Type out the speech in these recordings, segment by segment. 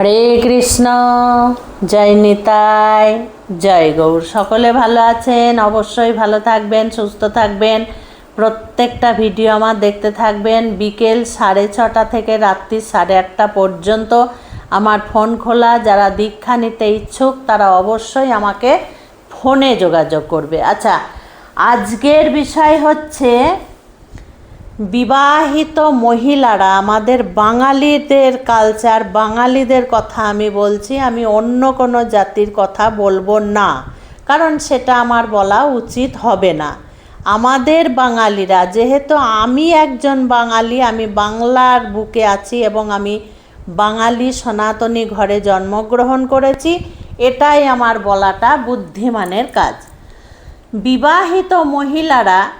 হরে কৃষ্ণ, জয় নিতাই, জয় গৌর। সকলে ভালো আছেন? অবশ্যই ভালো থাকবেন, সুস্থ থাকবেন। প্রত্যেকটা ভিডিও আমার দেখতে থাকবেন বিকেল সাড়ে ছটা থেকে রাত্রি সাড়ে আটটা পর্যন্ত। আমার ফোন খোলা, যারা দীক্ষা নিতে ইচ্ছুক, তারা অবশ্যই আমাকে ফোনে যোগাযোগ করবে। আচ্ছা আজকের বিষয় হচ্ছে বিবাহিত মহিলারা, আমাদের বাঙালিদের কালচার বাঙালিদের কথা আমি বলছি, আমি অন্য কোনো জাতির কথা বলব না। কারণ সেটা আমার বলা উচিত হবে না। আমাদের বাঙালিরা, যেহেতু আমি একজন বাঙালি, আমি বাংলার বুকে আছি এবং আমি বাঙালি সনাতনী ঘরে জন্মগ্রহণ করেছি, এটাই আমার বলাটা বুদ্ধিমানের কাজ। বিবাহিত মহিলারা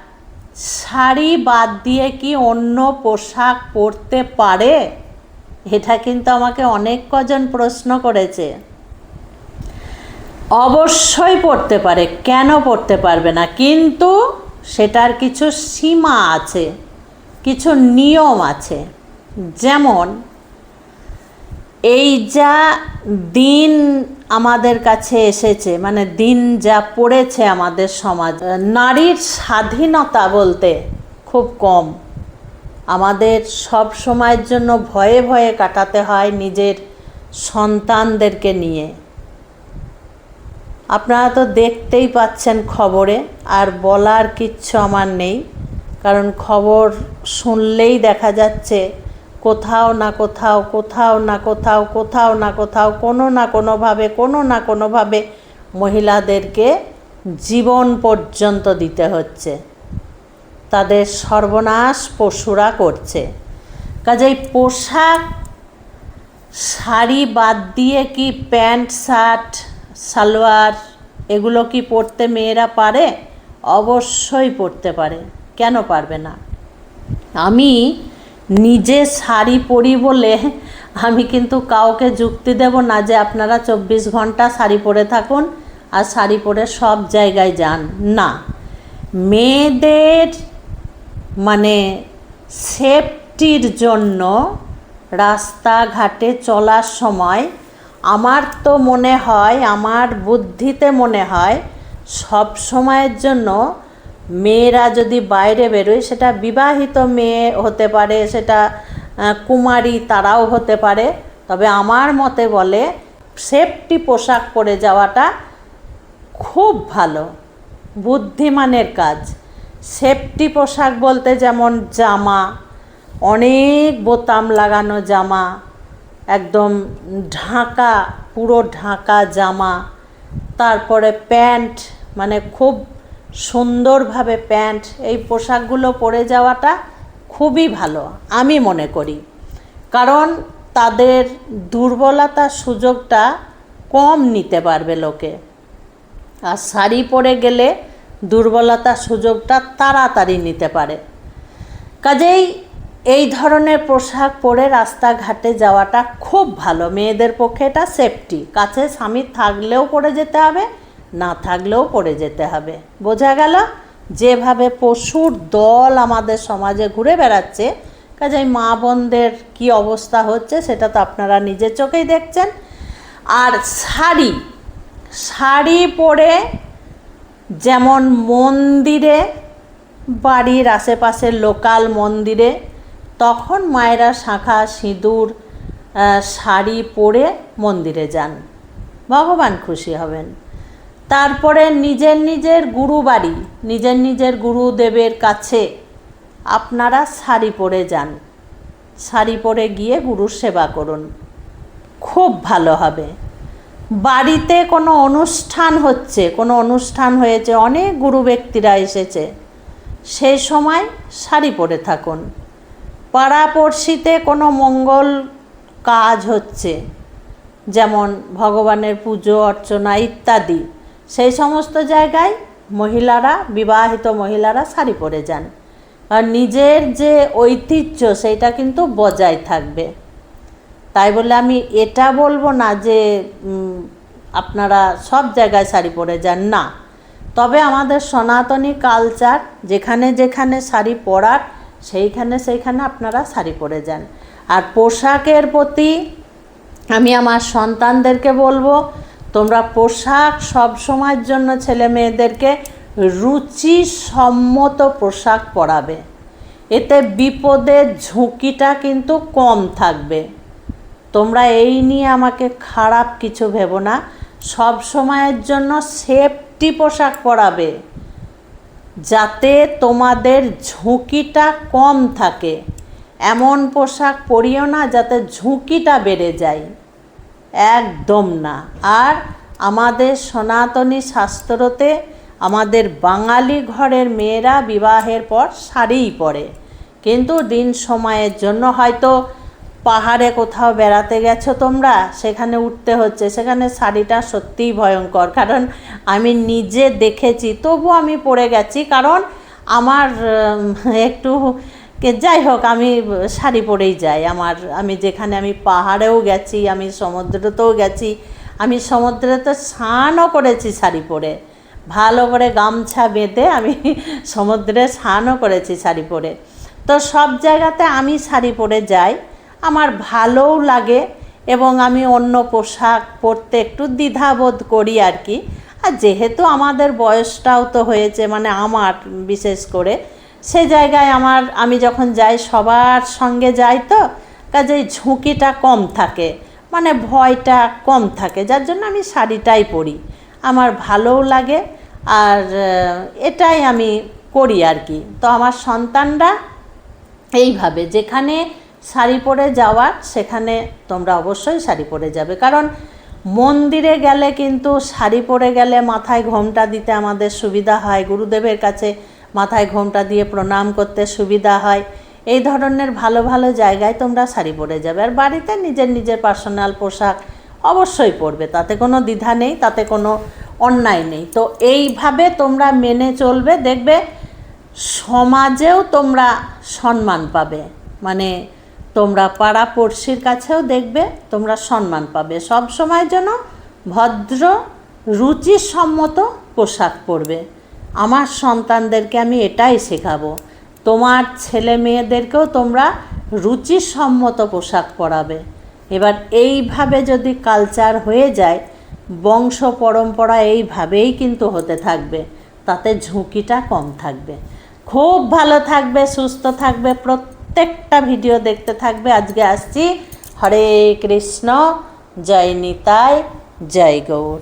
শাড়ি বাদ দিয়ে কি অন্য পোশাক পরতে পারে? এটা কিন্তু আমাকে অনেক কজন প্রশ্ন করেছে। অবশ্যই পড়তে পারে, কেন পড়তে পারবে না? কিন্তু সেটার কিছু সীমা আছে, কিছু নিয়ম আছে। যেমন, এই যা দিন আমাদের কাছে এসেছে মানে দিন যা পড়েছে আমাদের সমাজ নারীর স্বাধীনতা বলতে খুব কম। আমাদের সব সময়ের জন্য ভয়ে ভয়ে কাটাতে হয় নিজের সন্তানদেরকে নিয়ে। আপনারা তো দেখতেই পাচ্ছেন খবরে, আর বলার কিচ্ছু আমার নেই, কারণ খবর শুনলেই দেখা যাচ্ছে কোথাও না কোথাও কোথাও না কোথাও কোথাও না কোথাও, কোনো না কোনোভাবে, কোনো না কোনোভাবে মহিলাদেরকে জীবন পর্যন্ত দিতে হচ্ছে। তাদের সর্বনাশ পশুরা করছে। কাজেই পোশাক, শাড়ি বাদ দিয়ে কি প্যান্ট, শার্ট, সালোয়ার এগুলো কি পরতে মেয়েরা পারে? অবশ্যই পরতে পারে। কেন পারবে না? আমি নিজে শাড়ি পরি বলে আমি কিন্তু কাউকে যুক্তি দেব না যে আপনারা চব্বিশ ঘণ্টা শাড়ি পরে থাকুন আর শাড়ি পরে সব জায়গায় যান। না। মেয়েদের মানে সেফটির জন্য রাস্তাঘাটে চলার সময় আমার তো মনে হয়, আমার বুদ্ধিতে মনে হয় সব সময়ের জন্য মেয়েরা যদি বাইরে বেরোয়, সেটা বিবাহিত মেয়ে হতে পারে, সেটা কুমারী তারাও হতে পারে। তবে আমার মতে বলে, সেফটি পোশাক পরে যাওয়াটা খুব ভালো, বুদ্ধিমানের কাজ। সেফটি পোশাক বলতে যেমন জামা, অনেক বোতাম লাগানো জামা, একদম ঢাকা, পুরো ঢাকা জামা, তারপরে প্যান্ট মানে খুব সুন্দরভাবে প্যান্ট, এই পোশাকগুলো পরে যাওয়াটা খুবই ভালো, আমি মনে করি। কারণ তাদের দুর্বলতার সুযোগটা কম নিতে পারবে লোকে। আর শাড়ি পরে গেলে দুর্বলতার সুযোগটা তাড়াতাড়ি নিতে পারে। কাজেই এই ধরনের পোশাক পরে রাস্তাঘাটে যাওয়াটা খুব ভালো। মেয়েদের পক্ষে এটা সেফটি কাছে স্বামী থাকলেও পরে যেতে হবে না থাকলেও পড়ে যেতে হবে। বোঝা গেল? যেভাবে পশুর দল আমাদের সমাজে ঘুরে বেড়াচ্ছে কাজেই মা বোনদের কী অবস্থা হচ্ছে সেটা তো আপনারা নিজের চোখেই দেখছেন। আর শাড়ি শাড়ি পরে যেমন মন্দিরে, বাড়ির আশেপাশের লোকাল মন্দিরে, তখন মায়েরা শাঁখা, সিঁদুর শাড়ি পরে মন্দিরে যান। ভগবান খুশি হবেন। তারপরে নিজের নিজের গুরু বাড়ি, নিজের নিজের গুরুদেবের কাছে আপনারা শাড়ি পরে যান। শাড়ি পরে গিয়ে গুরুর সেবা করুন। খুব ভালো হবে। বাড়িতে কোনো অনুষ্ঠান হচ্ছে, কোনো অনুষ্ঠান হয়েছে, অনেক গুরু ব্যক্তিরা এসেছে। সেই সময় শাড়ি পরে থাকুন। পাড়াপড়শিতে কোনো মঙ্গল কাজ হচ্ছে, যেমন ভগবানের পুজো, অর্চনা ইত্যাদি। সেই সমস্ত জায়গায় মহিলারা, বিবাহিত মহিলারা শাড়ি পরে যান। আর নিজের যে ঐতিহ্য, সেইটা কিন্তু বজায় থাকবে। তাই বলে আমি এটা বলব না যে আপনারা সব জায়গায় শাড়ি পরে যান, না। তবে আমাদের সনাতনী কালচার, যেখানে যেখানে শাড়ি পরার, সেইখানে সেইখানে আপনারা শাড়ি পরে যান। আর পোশাকের প্রতি আমি আমার সন্তানদেরকে বলব তোমরা পোশাক সব সময়ের জন্য ছেলে মেয়েদেরকে রুচিসম্মত পোশাক পরাবে। এতে বিপদের ঝুঁকিটা কিন্তু কম থাকবে। তোমরা এই নিয়ে আমাকে খারাপ কিছু ভেবো না। সব সময়ের জন্য সেফটি পোশাক পরাবে, যাতে তোমাদের ঝুঁকিটা কম থাকে। এমন পোশাক পরিও না যাতে ঝুঁকিটা বেড়ে যায়। একদম না। আর আমাদের সনাতনী শাস্ত্রতে আমাদের বাঙালি ঘরের মেয়েরা বিবাহের পর শাড়িই পরে। কিন্তু দিন সময়ের জন্য হয়তো পাহাড়ে কোথাও বেড়াতে গেছো তোমরা, সেখানে উঠতে হচ্ছে, সেখানে শাড়িটা সত্যিই ভয়ঙ্কর। কারণ আমি নিজে দেখেছি তবু আমি পরে গেছি। কারণ আমার একটু কে, যাই হোক, আমি শাড়ি পরেই যাই। আমার, আমি যেখানে আমি পাহাড়েও গেছি, আমি সমুদ্রতেও গেছি, আমি সমুদ্রেতে স্নানও করেছি শাড়ি পরে। ভালো করে গামছা বেঁধে আমি সমুদ্রে স্নানও করেছি শাড়ি পরে। তো সব জায়গাতে আমি শাড়ি পরে যাই। আমার ভালোও লাগে এবং আমি অন্য পোশাক পরতে একটু দ্বিধাবোধ করি আর কি। আর যেহেতু আমাদের বয়সটাও তো হয়েছে মানে আমার বিশেষ করে সে জায়গায় আমার, আমি যখন যাই, সবার সঙ্গে যাই তো, কাজেই ঝুঁকিটা কম থাকে মানে ভয়টা কম থাকে, যার জন্য আমি শাড়িটাই পরি। আমার ভালোও লাগে, আর এটাই আমি করি আর কি। তো আমার সন্তানরা এইভাবে, যেখানে শাড়ি পরে যাওয়ার, সেখানে তোমরা অবশ্যই শাড়ি পরে যাবে। কারণ মন্দিরে গেলে কিন্তু শাড়ি পরে গেলে মাথায় ঘোমটা দিতে আমাদের সুবিধা হয়, গুরুদেবের কাছে মাথায় ঘোমটা দিয়ে প্রণাম করতে সুবিধা হয়। এই ধরনের ভালো ভালো জায়গায় তোমরা শাড়ি পরে যাবে। আর বাড়িতে নিজের নিজের পার্সোনাল পোশাক অবশ্যই পরবে। তাতে কোনো দ্বিধা নেই, তাতে কোনো অন্যায় নেই। তো এইভাবে তোমরা মেনে চলবে, দেখবে সমাজেও তোমরা সম্মান পাবে। মানে তোমরা পাড়া পড়শির কাছেও দেখবে, তোমরা সম্মান পাবে। সব সময় যেন ভদ্র, রুচিসম্মত পোশাক পরবে। আমার সন্তানদেরকে আমি এটাই শেখাবো। তোমার ছেলে মেয়েদেরকেও তোমরা রুচিসম্মত পোশাক পরাবে। এবার এইভাবে যদি কালচার হয়ে যায়, বংশ পরম্পরা এইভাবেই কিন্তু হতে থাকবে, তাতে ঝুঁকিটা কম থাকবে। খুব ভালো থাকবে, সুস্থ থাকবে, প্রত্যেকটা ভিডিও দেখতে থাকবে। আজকে আসছি। হরে কৃষ্ণ, জয় নিতাই, জয় গৌর।